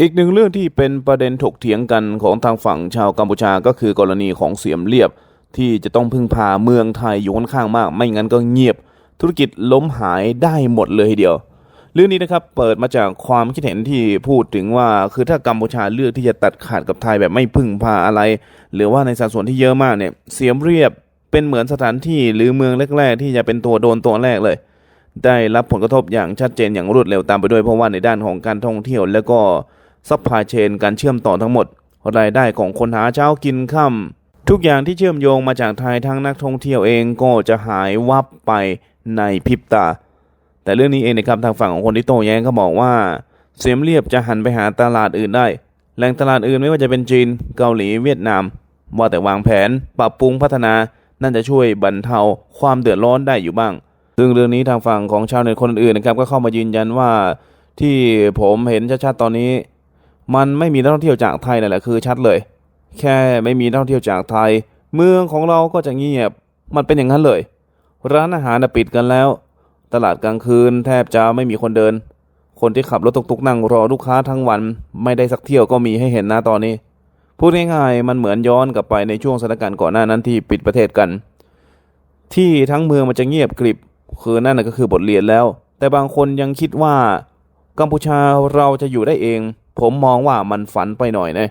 อีกหนึ่งเรื่องที่เป็นประเด็นถกเถียงกันของทางฝั่งชาวกัมพูชาก็คือกรณีของเสียมเรียบ ที่จะต้องพึ่งพาเมืองไทยอยู่ค่อนข้างมาก ไม่งั้นก็เงียบ ธุรกิจล้มหายได้หมดเลยทีเดียว เรื่องนี้นะครับเปิดมาจากความคิดเห็นที่พูดถึงว่าคือถ้ากัมพูชาเลือกที่จะตัดขาดกับไทยแบบไม่พึ่งพาอะไร หรือว่าในสัดส่วนที่เยอะมากเนี่ยเสียมเรียบเป็นเหมือนสถานที่หรือเมืองแรก ๆ ที่จะเป็นตัวโดนตัวแรกเลย ได้รับผลกระทบอย่างชัดเจนอย่างรวดเร็วตามไปด้วยเพราะว่าในด้านของการท่องเที่ยวแล้วก็ ซัพพลายเชนการเชื่อมต่อทั้งหมด รายได้ของคนหาเช้ากินค่ำทุกอย่างที่เชื่อมโยงมาจากไทยทั้งนักท่องเที่ยวเองก็จะหายวับไปในพริบตา แต่เรื่องนี้เองนะครับทางฝั่งของคนที่โต้แย้งเขาบอกว่า เสียมเรียบจะหันไปหาตลาดอื่นได้ แหล่งตลาดอื่นไม่ว่าจะเป็นจีนเกาหลีเวียดนาม ว่าแต่วางแผน ปรับปรุงพัฒนานั่นจะช่วยบรรเทาความเดือดร้อนได้อยู่บ้าง ซึ่งเรื่องนี้ทางฝั่งของชาวเน็ตคนอื่นนะครับก็เข้ามายืนยันว่า ที่ผมเห็นชัดๆตอนนี้ มันไม่มีนักท่องเที่ยวจากไทยนั่นแหละคือชัดเลย แค่ไม่มีนักท่องเที่ยวจากไทย เมืองของเราก็จะเงียบ มันเป็นอย่างนั้นเลย ร้านอาหารปิดกันแล้ว ตลาดกลางคืนแทบจะไม่มีคนเดิน คนที่ขับรถตุกๆนั่งรอลูกค้าทั้งวัน ไม่ได้สักเที่ยวก็มีให้เห็นนะตอนนี้ พูดง่ายๆมันเหมือนย้อนกลับไปในช่วงสถานการณ์ก่อนหน้านั้นที่ปิดประเทศกัน ที่ทั้งเมืองมันจะเงียบกริบ คือนั่นก็คือบทเรียนแล้ว แต่บางคนยังคิดว่ากัมพูชาเราจะอยู่ได้เอง ผมมองว่ามันฝันไปหน่อยนะ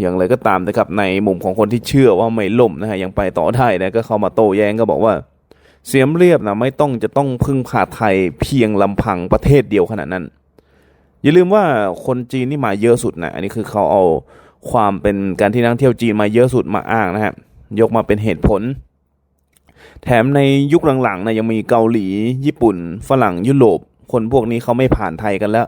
อย่างไรก็ตามนะครับในมุมของคนที่เชื่อว่าไม่ล่มนะฮะยังไปต่อได้นะก็เข้ามาโต้แย้งก็บอกว่า เสียมเรียบนะไม่ต้องจะต้องพึ่งพาไทยเพียงลำพังประเทศเดียวขนาดนั้น อย่าลืมว่าคนจีนนี่มาเยอะสุดนะอันนี้คือเขาเอาความเป็นการที่นักท่งเที่ยวจีนมาเยอะสุดมาอ้างนะฮะยกมาเป็นเหตุผล แถมในยุคหลังๆนะยังมีเกาหลี ญี่ปุ่น ฝรั่งยุโรปคนพวกนี้เขาไม่ผ่านไทยกันแล้ว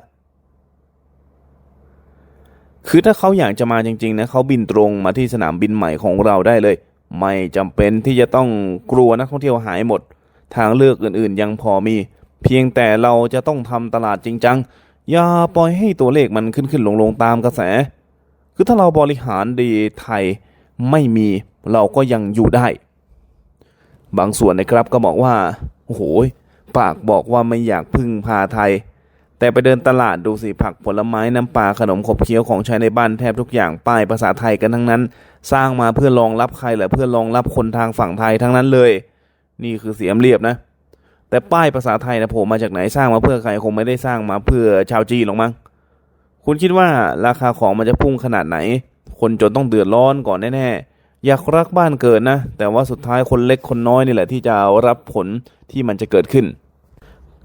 คือถ้าเขาอยากจะมาจริงๆนะเขาบินตรงมาที่สนามบินใหม่ของเราได้เลย ไม่จำเป็นที่จะต้องกลัวนักท่องเที่ยวหายหมด ทางเลือกอื่นๆ ยังพอมี เพียงแต่เราจะต้องทำตลาดจริงจังอย่าปล่อยให้ตัวเลขมันขึ้นขึ้นลงลงๆตามกระแส คือถ้าเราบริหารดีไทยไม่มีเราก็ยังอยู่ได้ บางส่วนนะครับก็บอกว่าโอ้โหปากบอกว่าไม่อยากพึ่งพาไทย แต่ไปเดินตลาดดูสิผักผลไม้น้ำปลาขนมขบเคี้ยวของใช้ในบ้านแทบทุกอย่างป้ายภาษาไทยกันทั้งนั้น สร้างมาเพื่อรองรับใครหรือเพื่อรองรับคนทางฝั่งไทยทั้งนั้นเลย นี่คือเสียมเรียบนะ แต่ป้ายภาษาไทยนะผมมาจากไหนสร้างมาเพื่อใครคงไม่ได้สร้างมาเพื่อชาวจีนหรอกมั้งคุณคิดว่าราคาของมันจะพุ่งขนาดไหน คนจนต้องเดือดร้อนก่อนแน่ๆอยากรักบ้านเกิดนะ แต่ว่าสุดท้ายคนเล็กคนน้อยนี่แหละที่จะรับผลที่มันจะเกิดขึ้น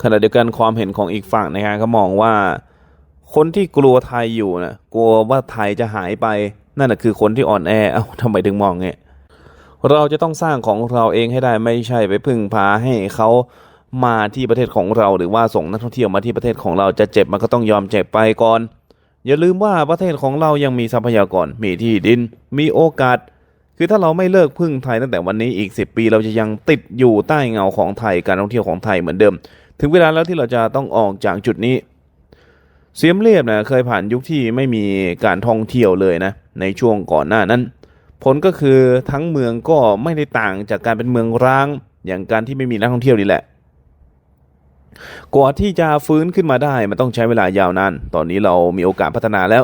ขณะเดียวกันความเห็นของอีกฝั่งนะครับก็มองว่า คนที่กลัวไทยอยู่นะกลัวว่าไทยจะหายไป นั่นแหะคือคนที่อ่อนแอเอ้าทำไมถึงมองเงี้ยเราจะต้องสร้างของเราเองให้ได้ไม่ใช่ไปพึ่งพาให้เขามาที่ประเทศของเรา หรือว่าส่งนักท่องเที่ยวมาที่ประเทศของเราจะเจ็บมันก็ต้องยอมเจ็บไปก่อน อย่าลืมว่าประเทศของเรายังมีทรัพยากรมีที่ดิน มีโอกาส คือถ้าเราไม่เลิกพึ่งไทยตั้งแต่วันนี้อีก 10 ปี เราจะยังติดอยู่ใต้เงาของไทยการท่องเที่ยวของไทยเหมือนเดิม ถึงเวลาแล้วที่เราจะต้องออกจากจุดนี้ เสียมเรียบนะเคยผ่านยุคที่ไม่มีการท่องเที่ยวเลยนะ ในช่วงก่อนหน้านั้น ผลก็คือทั้งเมืองก็ไม่ได้ต่างจากการเป็นเมืองร้าง อย่างการที่ไม่มีนักท่องเที่ยวนี่แหละกว่าที่จะฟื้นขึ้นมาได้มันต้องใช้เวลายาวนาน ตอนนี้เรามีโอกาสพัฒนาแล้ว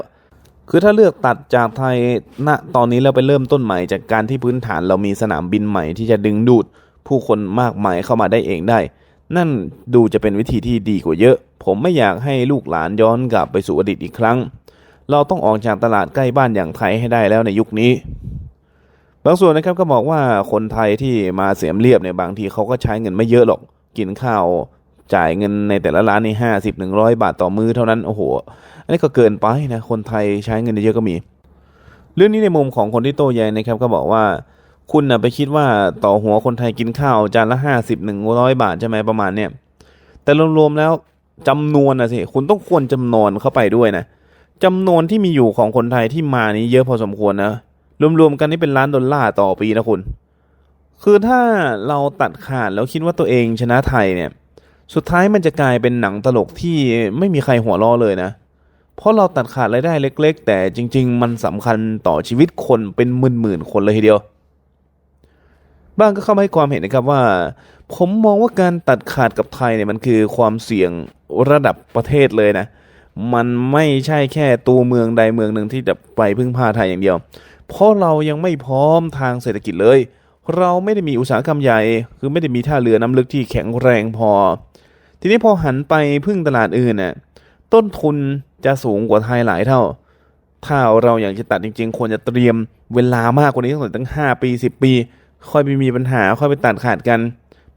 คือถ้าเลือกตัดจากไทยณตอนนี้เราไปเริ่มต้นใหม่ จากการที่พื้นฐานเรามีสนามบินใหม่ที่จะดึงดูดผู้คนมากมายเข้ามาได้เองได้ นั่นดูจะเป็นวิธีที่ดีกว่าเยอะ ผมไม่อยากให้ลูกหลานย้อนกลับไปสู่อดีตอีกครั้ง เราต้องออกจากตลาดใกล้บ้านอย่างไทยให้ได้แล้วในยุคนี้ บางส่วนนะครับก็บอกว่าคนไทยที่มาเสียมเรียบเนี่ยบางทีเขาก็ใช้เงินไม่เยอะหรอก กินข้าวจ่ายเงินในแต่ละร้านนี่ห้าสิบหนึ่งร้อยบาทต่อมือเท่านั้น โอ้โห อันนี้ก็เกินไปนะ คนไทยใช้เงินเยอะก็มี เรื่องนี้ในมุมของคนที่โต้แย้งนะครับก็บอกว่า คุณนะไปคิดว่าต่อหัวคนไทยกินข้าวจานละห้าสิบหนึ่งร้อยบาทใช่ไหมประมาณเนี้ยแต่รวมๆแล้วจำนวนนะสิคุณต้องควรจำนวนเข้าไปด้วยนะจำนวนที่มีอยู่ของคนไทยที่มานี้เยอะพอสมควรนะรวมๆกันนี่เป็นล้านดอลลาร์ต่อปีนะคุณ คือถ้าเราตัดขาดแล้วคิดว่าตัวเองชนะไทยเนี่ย สุดท้ายมันจะกลายเป็นหนังตลกที่ไม่มีใครหัวเราะเลยนะ เพราะเราตัดขาดรายได้เล็ก ๆ แต่จริง ๆ มันสำคัญต่อชีวิตคนเป็นหมื่นๆคนเลยทีเดียว บ้างก็เข้ามาให้ความเห็นนะครับว่า ผมมองว่าการตัดขาดกับไทยเนี่ยมันคือความเสี่ยงระดับประเทศเลยนะ มันไม่ใช่แค่ตัวเมืองใดเมืองหนึ่งที่จะไปพึ่งพาไทยอย่างเดียว เพราะเรายังไม่พร้อมทางเศรษฐกิจเลย เราไม่ได้มีอุตสาหกรรมใหญ่ คือไม่ได้มีท่าเรือน้ำลึกที่แข็งแรงพอ ทีนี้พอหันไปพึ่งตลาดอื่นน่ะต้นทุนจะสูงกว่าไทยหลายเท่า ถ้าเราอยากจะตัดจริง ๆ ควรจะเตรียมเวลามากกว่านี้ตั้งแต่ตั้งห้าปีสิบปี ค่อยไปมีปัญหาค่อยไปตัดขาดกัน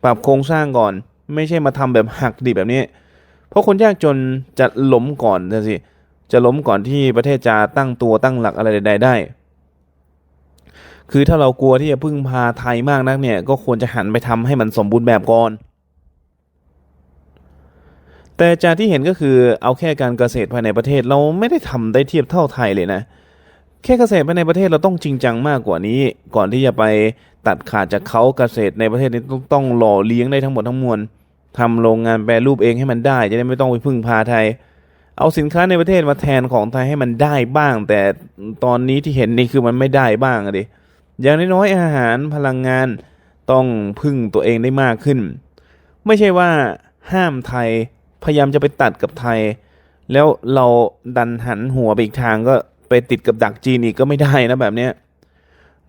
ปรับโครงสร้างก่อน ไม่ใช่มาทำแบบหักดิบแบบนี้ เพราะคนยากจนจะล้มก่อนนะสิจะล้มก่อนที่ประเทศจะตั้งตัวตั้งหลักอะไรใดๆได้ คือถ้าเรากลัวที่จะพึ่งพาไทยมากนักเนี่ย ก็ควรจะหันไปทำให้มันสมบูรณ์แบบก่อน แต่จากที่เห็นก็คือเอาแค่การเกษตรภายในประเทศเราไม่ได้ทำได้เทียบเท่าไทยเลยนะแค่เกษตรภายในประเทศเราต้องจริงจังมากกว่านี้ ก่อนที่จะไป ตัดขาดจากเขาเกษตรในประเทศนี้ต้องต้องหล่อเลี้ยงได้ทั้งหมดทั้งมวลทำโรงงานแปรรูปเองให้มันได้ จะได้ไม่ต้องไปพึ่งพาไทย เอาสินค้าในประเทศมาแทนของไทยให้มันได้บ้าง แต่ตอนนี้ที่เห็นนี่คือมันไม่ได้บ้างอะดิอย่างน้อยๆอาหารพลังงานต้องพึ่งตัวเองได้มากขึ้น ไม่ใช่ว่าห้ามไทยพยายามจะไปตัดกับไทย แล้วเราดันหันหัวไปอีกทางก็ไปติดกับดักจีนอีกก็ไม่ได้นะแบบเนี้ย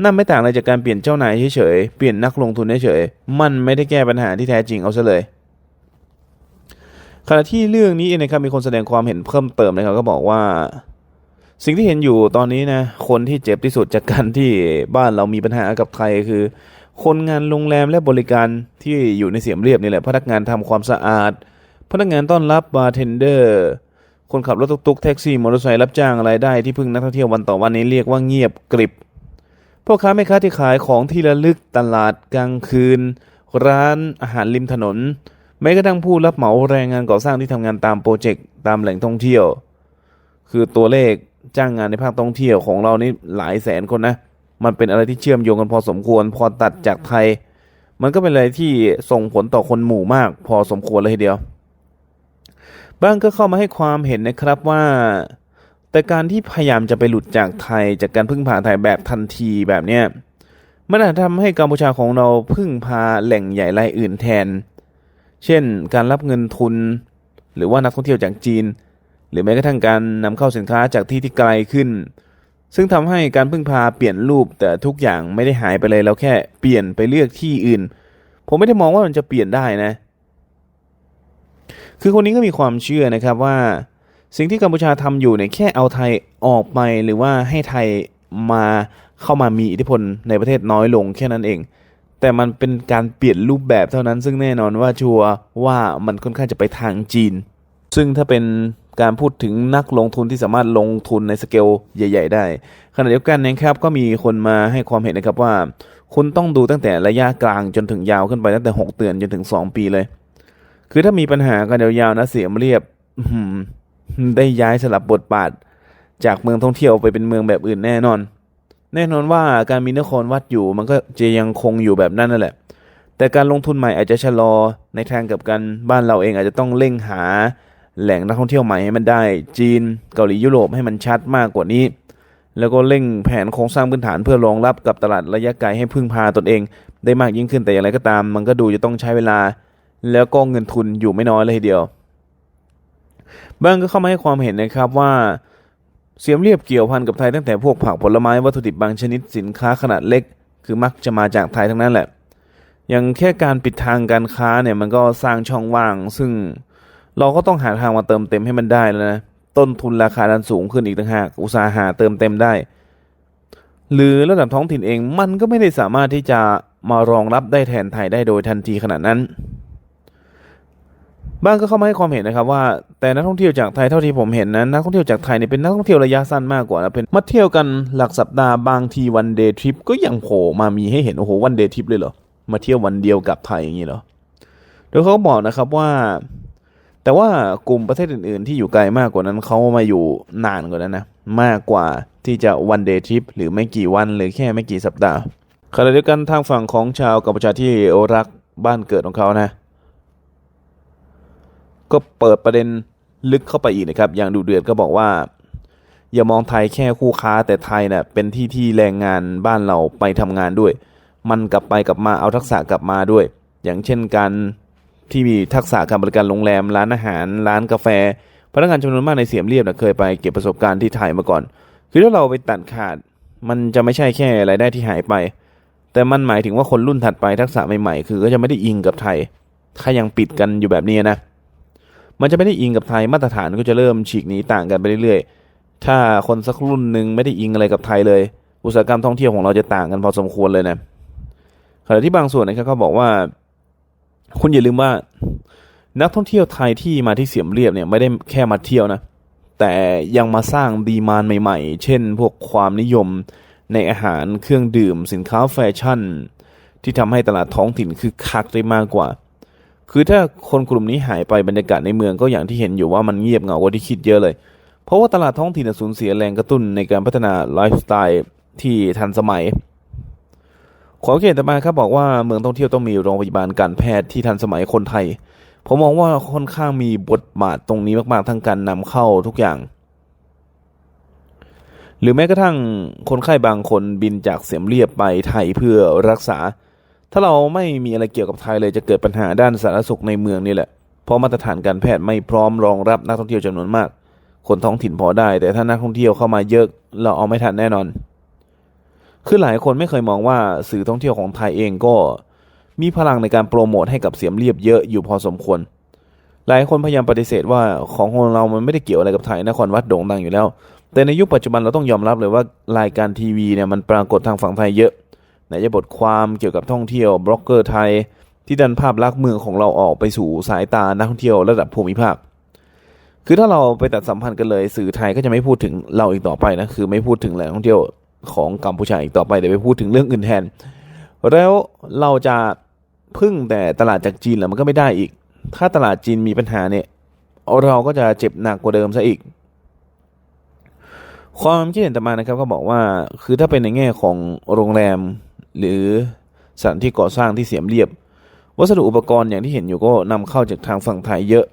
นั่นไม่ต่างอะไรจากการเปลี่ยนเจ้านายเฉยๆ เปลี่ยนนักลงทุนเฉยๆ มันไม่ได้แก้ปัญหาที่แท้จริงเอาซะเลย ขณะที่เรื่องนี้เองนะครับมีคนแสดงความเห็นเพิ่มเติมนะครับก็บอกว่า สิ่งที่เห็นอยู่ตอนนี้นะ คนที่เจ็บที่สุดจากการที่บ้านเรามีปัญหากับไทยคือ คนงานโรงแรมและบริการที่อยู่ในเสียมเรียบนี่แหละ พนักงานทำความสะอาด พนักงานต้อนรับบาร์เทนเดอร์ คนขับรถตุ๊กๆแท็กซี่มอเตอร์ไซค์รับจ้างอะไรได้ที่พึ่งนักท่องเที่ยววันต่อวันนี้เรียกว่าเงียบกริบ พ่อค้าแม่ค้าที่ขายของที่ระลึกตลาดกลางคืน ร้านอาหารริมถนน แม้กระทั่งผู้รับเหมาแรงงานก่อสร้างที่ทำงานตามโปรเจกต์ตามแหล่งท่องเที่ยว คือตัวเลขจ้างงานในภาคท่องเที่ยวของเรานี่หลายแสนคนนะ มันเป็นอะไรที่เชื่อมโยงกันพอสมควร พอตัดจากไทย มันก็เป็นอะไรที่ส่งผลต่อคนหมู่มาก พอสมควรเลยทีเดียว บ้างก็เข้ามาให้ความเห็นนะครับว่า แต่การที่พยายามจะไปหลุดจากไทยจากการพึ่งพาไทยแบบทันทีแบบเนี้ยมันอาจทำให้กัมพูชาของเราพึ่งพาแหล่งใหญ่รายอื่นแทน เช่น การรับเงินทุน หรือว่านักท่องเที่ยวจากจีน หรือแม้กระทั่งการนำเข้าสินค้าจากที่ที่ไกลขึ้น ซึ่งทำให้การพึ่งพาเปลี่ยนรูปแต่ทุกอย่างไม่ได้หายไปเลยเราแค่เปลี่ยนไปเลือกที่อื่น ผมไม่ได้มองว่ามันจะเปลี่ยนได้นะ คือคนนี้ก็มีความเชื่อนะครับว่า สิ่งที่กัมพูชาทำอยู่เนี่ยแค่เอาไทยออกไปหรือว่าให้ไทยมาเข้ามามีอิทธิพลในประเทศน้อยลงแค่นั้นเอง แต่มันเป็นการเปลี่ยนรูปแบบเท่านั้น ซึ่งแน่นอนว่าชัวว่ามันค่อนข้างจะไปทางจีน ซึ่งถ้าเป็นการพูดถึงนักลงทุนที่สามารถลงทุนในสเกลใหญ่ ๆ ได้ ขณะเดียวกันนะครับก็มีคนมาให้ความเห็นนะครับว่า คุณต้องดูตั้งแต่ระยะกลางจนถึงยาวขึ้นไปตั้งแต่ 6 เดือนจนถึง 2 ปีเลย คือถ้ามีปัญหากันยาวๆนะเสียมเรียบ ได้ย้ายสลับบทบาท จากเมืองท่องเที่ยวไปเป็นเมืองแบบอื่นแน่นอน แน่นอนว่าการมีนครวัดอยู่มันก็จะยังคงอยู่แบบนั้นนั่นแหละ แต่การลงทุนใหม่อาจจะชะลอในทางกับกันบ้านเราเองอาจจะต้องเร่งหาแหล่งนักท่องเที่ยวใหม่ให้มันได้ จีนเกาหลียุโรปให้มันชัดมากกว่านี้ แล้วก็เร่งแผนโครงสร้างพื้นฐานเพื่อรองรับกับตลาดระยะไกลให้พึ่งพาตนเอง ได้มากยิ่งขึ้นแต่อย่างไรก็ตาม มันก็ดูจะต้องใช้เวลา แล้วก็เงินทุนอยู่ไม่น้อยเลยทีเดียว บางก็เข้ามาให้ความเห็นนะครับว่าเสียมเรียบเกี่ยวพันกับไทยตั้งแต่พวกผักผลไม้วัตถุดิบบางชนิดสินค้าขนาดเล็ก คือมักจะมาจากไทยทั้งนั้นแหละ อย่างแค่การปิดทางการค้าเนี่ยมันก็สร้างช่องว่าง ซึ่งเราก็ต้องหาทางมาเติมเต็มให้มันได้แล้วนะต้นทุนราคาดันสูงขึ้นอีกต่างหากอุตสาห์หาเติมเต็มได้ หรือระดับท้องถิ่นเองมันก็ไม่ได้สามารถที่จะมารองรับได้แทนไทยได้โดยทันทีขนาดนั้น บ้างก็เข้ามาให้ความเห็นนะครับว่าแต่นักท่องเที่ยวจากไทยเท่าที่ผมเห็นนะนักท่องเที่ยวจากไทยเนี่ยเป็นนักท่องเที่ยวระยะสั้นมากกว่านะเป็นมาเที่ยวกันหลักสัปดาห์บางทีวันเดย์ทริปก็ยังโผล่มามีให้เห็นโอ้โหวันเดย์ทริปเลยเหรอมาเที่ยววันเดียวกับไทยอย่างนี้เหรอโดยเขาบอกนะครับว่า แต่ว่ากลุ่มประเทศอื่น ๆ ที่อยู่ไกลมากกว่านั้นเขามาอยู่นานกว่านั้นนะมากกว่าที่จะวันเดย์ทริปหรือไม่กี่วันหรือแค่ไม่กี่สัปดาห์ขณะเดียวกันทางฝั่งของชาวกัมพูชาที่รักบ้านเกิดของเขานะ ก็เปิดประเด็นลึกเข้าไปอีกนะครับ อย่างดูเดือดก็บอกว่า อย่ามองไทยแค่คู่ค้าแต่ไทยเนะ่ะเป็นที่ที่แรงงานบ้านเราไปทำงานด้วย มันกลับไปกลับมาเอาทักษะกลับมาด้วย อย่างเช่นการที่มีทักษะการบริการโรงแรม ร้านอาหาร ร้านกาแฟ พนักงานจำนวนมากในเสียมเรียบนะเคยไปเก็บประสบการณ์ที่ไทยมาก่อน คือถ้าเราไปตัดขาด มันจะไม่ใช่แค่รายได้ที่หายไป แต่มันหมายถึงว่าคนรุ่นถัดไปทักษะใหม่ๆ คือก็จะไม่ได้อิงกับไทย ถ้ายังปิดกันอยู่แบบนี้นะ มันจะไม่ได้อิงกับไทยมาตรฐานก็จะเริ่มฉีกหนีต่างกันไปเรื่อยๆ ถ้าคนสักรุ่นหนึ่งไม่ได้อิงอะไรกับไทยเลย อุตสาหกรรมท่องเที่ยวของเราจะต่างกันพอสมควรเลยนะขณะที่บางส่วนนะครับเขาบอกว่า คุณอย่าลืมว่า นักท่องเที่ยวไทยที่มาที่เสียมเรียบเนี่ยไม่ได้แค่มาเที่ยวนะแต่ยังมาสร้างดีมานใหม่ๆ เช่น พวกความนิยมในอาหารเครื่องดื่มสินค้าแฟชั่น ที่ทำให้ตลาดท้องถิ่นคือคักได้มากกว่า คือถ้าคนกลุ่มนี้หายไปบรรยากาศในเมืองก็อย่างที่เห็นอยู่ว่ามันเงียบเหงากว่าที่คิดเยอะเลย เพราะว่าตลาดท้องถิ่นสูญเสียแรงกระตุ้นในการพัฒนาไลฟ์สไตล์ที่ทันสมัยขอเขียนต่อมาครับบอกว่าเมืองท่องเที่ยวต้องมีโรงพยาบาลการแพทย์ที่ทันสมัยคนไทย ผมมองว่าค่อนข้างมีบทบาทตรงนี้มากๆทั้งการนำเข้าทุกอย่าง หรือแม้กระทั่งคนไข้บางคนบินจากเสียมเรียบไปไทยเพื่อรักษา ถ้าเราไม่มีอะไรเกี่ยวกับไทยเลยจะเกิดปัญหาด้านสาธารณสุขในเมืองนี่แหละ เพราะมาตรฐานการแพทย์ไม่พร้อมรองรับนักท่องเที่ยวจำนวนมาก คนท้องถิ่นพอได้ แต่ถ้านักท่องเที่ยวเข้ามาเยอะเราเอาไม่ทันแน่นอน คือหลายคนไม่เคยมองว่าสื่อท่องเที่ยวของไทยเองก็ มีพลังในการโปรโมทให้กับเสียมเรียบเยอะอยู่พอสมควร หลายคนพยายามปฏิเสธว่าของของเรามันไม่ได้เกี่ยวอะไรกับไทยนครวัดโด่งดังอยู่แล้ว แต่ในยุคปัจจุบันเราต้องยอมรับเลยว่ารายการทีวีเนี่ยมันปรากฏทางฝั่งไทยเยอะ ไหนจะบทความเกี่ยวกับท่องเที่ยวบล็อกเกอร์ไทย ที่ดันภาพลักษณ์เมืองของเราออกไปสู่สายตานักท่องเที่ยวระดับภูมิภาค คือถ้าเราไปตัดสัมพันธ์กันเลยสื่อไทยก็จะไม่พูดถึงเราอีกต่อไปนะคือไม่พูดถึงแหล่งท่องเที่ยวของกัมพูชาอีกต่อไปเดี๋ยวไปพูดถึงเรื่องอื่นแทน แล้วเราจะพึ่งแต่ตลาดจากจีนหรอมันก็ไม่ได้อีก ถ้าตลาดจีนมีปัญหาเนี่ยเราก็จะเจ็บหนักกว่าเดิมซะอีก ความคิดเห็นต่อมานะครับก็บอกว่าคือถ้าเป็นในแง่ของโรงแรม หรือสถานที่ก่อสร้างที่เสียมเรียบ วัสดุอุปกรณ์อย่างที่เห็นอยู่ก็นำเข้าจากทางฝั่งไทยเยอะ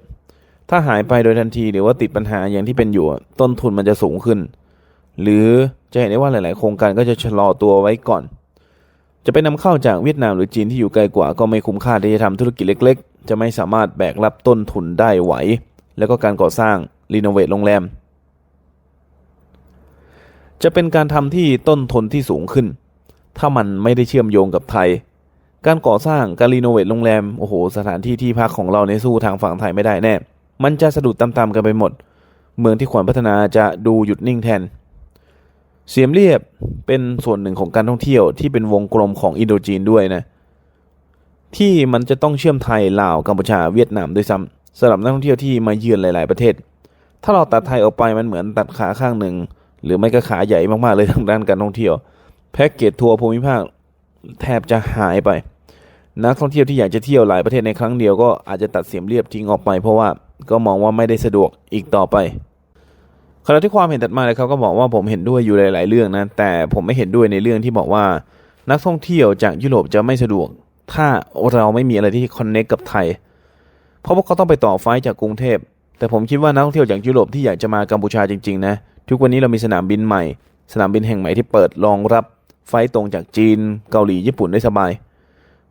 ถ้าหายไปโดยทันทีหรือว่าติดปัญหาอย่างที่เป็นอยู่ ต้นทุนมันจะสูงขึ้น หรือจะเห็นได้ว่าหลาย ๆ โครงการก็จะชะลอตัวไว้ก่อน จะไปนำเข้าจากเวียดนามหรือจีนที่อยู่ไกลกว่า ก็ไม่คุ้มค่าที่จะทำธุรกิจเล็ก ๆ จะไม่สามารถแบกรับต้นทุนได้ไหว แล้วก็การก่อสร้างรีโนเวทโรงแรม จะเป็นการทำที่ต้นทุนที่สูงขึ้น ถ้ามันไม่ได้เชื่อมโยงกับไทย การก่อสร้างการรีโนเวทโรงแรม โอ้โห สถานที่ที่พักของเราในสู้ทางฝั่งไทยไม่ได้แน่ มันจะสะดุดตามๆกันไปหมด เมืองที่ควรพัฒนาจะดูหยุดนิ่งแทน เสียมเรียบเป็นส่วนหนึ่งของการท่องเที่ยวที่เป็นวงกลมของอินโดจีนด้วยนะ ที่มันจะต้องเชื่อมไทยลาวกัมพูชาเวียดนามด้วยซ้ำสำหรับนักท่องเที่ยวที่มาเยือนหลาย ๆประเทศ ถ้าเราตัดไทยออกไปมันเหมือนตัดขาข้างหนึ่ง หรือไม่ก็ขาใหญ่มากๆเลยทางด้านการท่องเที่ยว แพ็กเกจทัวร์ภูมิภาคแทบจะหายไป นักท่องเที่ยวที่อยากจะเที่ยวหลายประเทศในครั้งเดียวก็อาจจะตัดเสียมเรียบทิ้งออกไป เพราะว่าก็มองว่าไม่ได้สะดวกอีกต่อไปขณะที่ความเห็นถัดมาเลยเขาก็บอกว่าผมเห็นด้วยอยู่หลาย ๆ เรื่องนะแต่ผมไม่เห็นด้วยในเรื่องที่บอกว่า นักท่องเที่ยวจากยุโรปจะไม่สะดวก ถ้าเราไม่มีอะไรที่คอนเน็กกับไทย เพราะว่าเขาต้องไปต่อไฟจากกรุงเทพแต่ผมคิดว่านักท่องเที่ยวจากยุโรปที่อยากจะมากัมพูชาจริง ๆ นะ ทุกวันนี้เรามีสนามบินใหม่ สนามบินแห่งใหม่ที่เปิดรองรับไฟตรงจากจีน เกาหลีญี่ปุ่นได้สบาย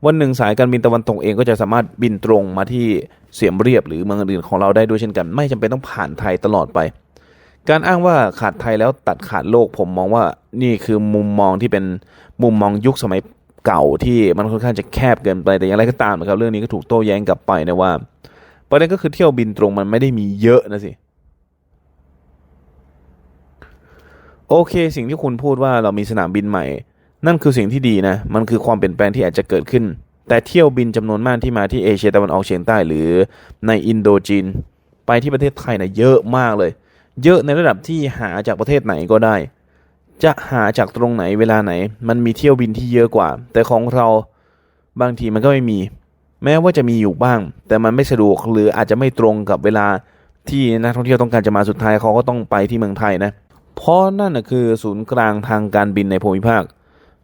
วันหนึ่งสายการบินตะวันตกเองก็จะสามารถบินตรงมาที่เสียมเรียบหรือเมืองอื่นของเราได้ด้วยเช่นกัน ไม่จำเป็นต้องผ่านไทยตลอดไป การอ้างว่าขาดไทยแล้วตัดขาดโลกผมมองว่านี่คือมุมมองที่เป็นมุมมองยุคสมัยเก่าที่มันค่อนข้างจะแคบเกินไปแต่อย่างไรก็ตามนะครับเรื่องนี้ก็ถูกโต้แย้งกลับไปนะว่าประเด็นก็คือเที่ยวบินตรงมันไม่ได้มีเยอะนะสิ โอเค สิ่งที่คุณพูดว่าเรามีสนามบินใหม่ นั่นคือสิ่งที่ดีนะ มันคือความเปลี่ยนแปลงที่อาจจะเกิดขึ้น แต่เที่ยวบินจำนวนมากที่มาที่เอเชียตะวันออกเฉียงใต้หรือในอินโดจีน ไปที่ประเทศไทยนะเยอะมากเลย เยอะในระดับที่หาจากประเทศไหนก็ได้ จะหาจากตรงไหนเวลาไหน มันมีเที่ยวบินที่เยอะกว่า แต่ของเราบางทีมันก็ไม่มี แม้ว่าจะมีอยู่บ้าง แต่มันไม่สะดวกหรืออาจจะไม่ตรงกับเวลาที่นักท่องเที่ยวต้องการจะมาสุดท้ายเขาก็ต้องไปที่เมืองไทยนะ เพราะนั่นนะคือศูนย์กลางทางการบินในภูมิภาค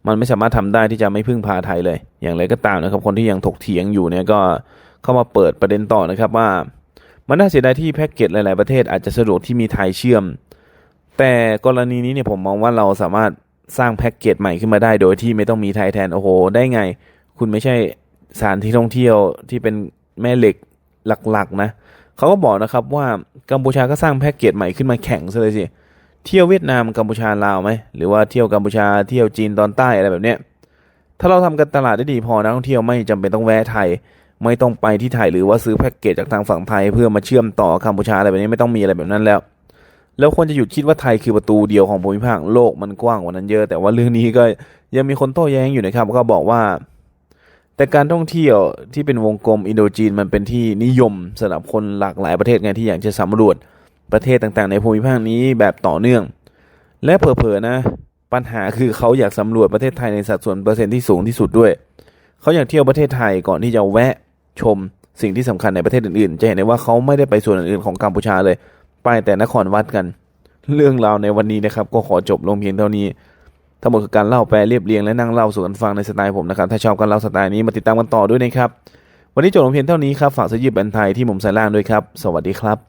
มันไม่สามารถทำได้ที่จะไม่พึ่งพาไทยเลย อย่างไรก็ตามนะครับคนที่ยังถกเถียงอยู่เนี่ยก็เข้ามาเปิดประเด็นต่อนะครับว่า มันน่าเสียดายที่แพ็กเกจหลาย ๆ ประเทศอาจจะสะดวกที่มีไทยเชื่อม แต่กรณีนี้เนี่ยผมมองว่าเราสามารถสร้างแพ็กเกจใหม่ขึ้นมาได้โดยที่ไม่ต้องมีไทยแทนโอ้โห ได้ไง คุณไม่ใช่สถานที่ท่องเที่ยวที่เป็นแม่เหล็กหลัก ๆ นะเขาก็บอกนะครับว่ากัมพูชาก็สร้างแพ็กเกจใหม่ขึ้นมาแข่งซะเลยสิเที่ยวเวียดนามกัมพูชาลาวไหมหรือว่าเที่ยวกัมพูชาเที่ยวจีนตอนใต้อะไรแบบเนี้ยถ้าเราทำกันตลาดได้ดีพอนักท่องเที่ยวไม่จำเป็นต้องแวะไทย ไม่ต้องไปที่ไทยหรือว่าซื้อแพ็กเกจจากทางฝั่งไทย เพื่อมาเชื่อมต่อกัมพูชาอะไรแบบนี้ไม่ต้องมีอะไรแบบนั้นแล้ว แล้วควรจะหยุดคิดว่าไทยคือประตูเดียวของภูมิภาคโลกมันกว้างกว่านั้นเยอะ แต่ว่าเรื่องนี้ก็ยังมีคนโต้แย้งอยู่นะครับก็บอกว่า แต่การท่องเที่ยวที่เป็นวงกลมอินโดจีนมันเป็นที่นิยมสำหรับคนหลากหลายประเทศไงที่อยากจะสำรวจ ประเทศต่างๆ ในภูมิภาคนี้แบบต่อเนื่อง และเผลอๆนะ ปัญหาคือเขาอยากสำรวจประเทศไทยในสัดส่วนเปอร์เซ็นต์ที่สูงที่สุดด้วย เขาอยากเที่ยวประเทศไทยก่อนที่จะแวะชมสิ่งที่สำคัญในประเทศอื่นๆ จะเห็นได้ว่าเขาไม่ได้ไปส่วนอื่นๆของกัมพูชาเลย ไปแต่นครวัดกัน เรื่องราวในวันนี้นะครับ ก็ขอจบลงเพียงเท่านี้ ทั้งหมดคือการเล่าแปลเรียบเรียงและนั่งเล่าสู่กันฟังในสไตล์ผมนะครับ ถ้าชอบการเล่าสไตล์นี้มาติดตามกันต่อด้วยนะครับ วันนี้จบลงเพียงเท่านี้ครับ ฝากซื้อยืดแบนไทยที่มุมซ้ายล่างด้วยครับ สวัสดีครับ